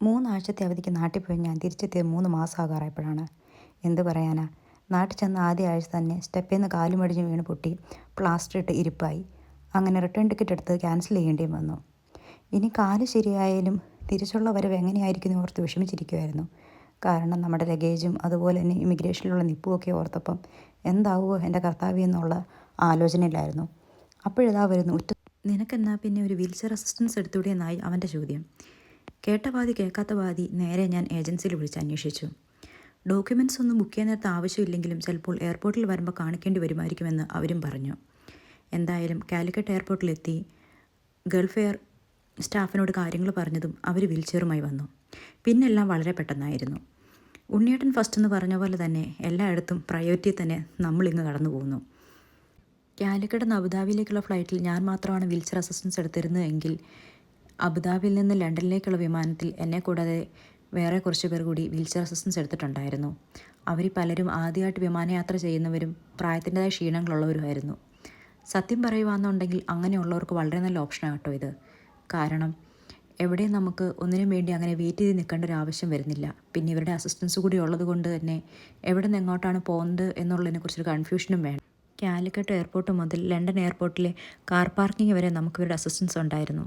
മൂന്നാഴ്ചത്തെ അവധിക്ക് നാട്ടിൽ പോയി ഞാൻ തിരിച്ചെത്തിയത് മൂന്ന് മാസമാകാറായപ്പോഴാണ് എന്ത് പറയാനാ? നാട്ടിൽ ചെന്ന ആദ്യ ആഴ്ച തന്നെ സ്റ്റെപ്പിൽ നിന്ന് കാലുമടിഞ്ഞ് വീണ് പൊട്ടി പ്ലാസ്റ്റർ ഇട്ട് ഇരിപ്പായി. അങ്ങനെ റിട്ടേൺ ടിക്കറ്റ് എടുത്ത് ക്യാൻസൽ ചെയ്യേണ്ടിയും വന്നു. ഇനി കാൽ ശരിയായാലും തിരിച്ചുള്ള വരവ് എങ്ങനെയായിരിക്കും ഓർത്ത് വിഷമിച്ചിരിക്കുമായിരുന്നു കാരണം നമ്മുടെ ലഗേജും അതുപോലെ തന്നെ ഇമിഗ്രേഷനിലുള്ള നിപ്പുമൊക്കെ ഓർത്തപ്പം എന്താവുമോ എന്റെ കർത്താവ് എന്നുള്ള ആലോചനയിലായിരുന്നു. അപ്പോഴിതാ വരുന്നു ഉറ്റ നിനക്കെന്നാ പിന്നെ ഒരു വീൽ ചെയർ അസിസ്റ്റൻസ് എടുത്തൂടെ എന്നായി അവന്റെ ചോദ്യം. കേട്ട പാതി കേൾക്കാത്ത പാതി നേരെ ഞാൻ ഏജൻസിയിൽ വിളിച്ച് അന്വേഷിച്ചു. ഡോക്യുമെന്റ്സ് ഒന്നും ബുക്ക് ചെയ്യാൻ നേരത്തെ ആവശ്യമില്ലെങ്കിലും ചിലപ്പോൾ എയർപോർട്ടിൽ വരുമ്പോൾ കാണിക്കേണ്ടി വരുമായിരിക്കുമെന്ന് അവരും പറഞ്ഞു. എന്തായാലും കാലിക്കറ്റ് എയർപോർട്ടിലെത്തി. ഗൾഫ് എയർ സ്റ്റാഫിനോട് കാര്യങ്ങൾ പറഞ്ഞതും അവർ വീൽചെയറുമായി വന്നു. പിന്നെല്ലാം വളരെ പെട്ടെന്നായിരുന്നു. ഉണ്ണിയേട്ടൻ ഫസ്റ്റ് എന്ന് പറഞ്ഞ പോലെ തന്നെ എല്ലായിടത്തും പ്രയോറിറ്റി തന്നെ നമ്മളിങ്ങ് കടന്നു പോകുന്നു കാലിക്കറ്റ് അബുദാബിയിലേക്കുള്ള ഫ്ലൈറ്റിൽ ഞാൻ മാത്രമാണ് വീൽചെയർ അസിസ്റ്റൻസ് എടുത്തിരുന്നത് എങ്കിൽ അബുദാബിയിൽ നിന്ന് ലണ്ടനിലേക്കുള്ള വിമാനത്തിൽ എന്നെ കൂടാതെ വേറെ കുറച്ച് പേർ കൂടി വീൽചെയർ അസിസ്റ്റൻസ് എടുത്തിട്ടുണ്ടായിരുന്നു. അവർ പലരും ആദ്യമായിട്ട് വിമാനയാത്ര ചെയ്യുന്നവരും പ്രായത്തിന്റെതായ ക്ഷീണങ്ങളുള്ളവരുമായിരുന്നു. സത്യം പറയുവാന്നുണ്ടെങ്കിൽ അങ്ങനെയുള്ളവർക്ക് വളരെ നല്ല ഓപ്ഷനാണ് കേട്ടോ ഇത്. കാരണം എവിടെ നമുക്ക് ഒന്നിനും വേണ്ടി അങ്ങനെ വെയിറ്റ് ചെയ്ത് നിൽക്കേണ്ട ഒരു ആവശ്യം വരുന്നില്ല. പിന്നെ ഇവരുടെ അസിസ്റ്റൻസ് കൂടി ഉള്ളത് കൊണ്ട് തന്നെ എവിടെ നിന്ന് എങ്ങോട്ടാണ് പോകുന്നത് എന്നുള്ളതിനെക്കുറിച്ചൊരു കൺഫ്യൂഷനും വേണം. കാലിക്കട്ട് എയർപോർട്ട് മുതൽ ലണ്ടൻ എയർപോർട്ടിലെ കാർ പാർക്കിംഗ് വരെ നമുക്ക് ഇവരുടെ അസിസ്റ്റൻസ് ഉണ്ടായിരുന്നു.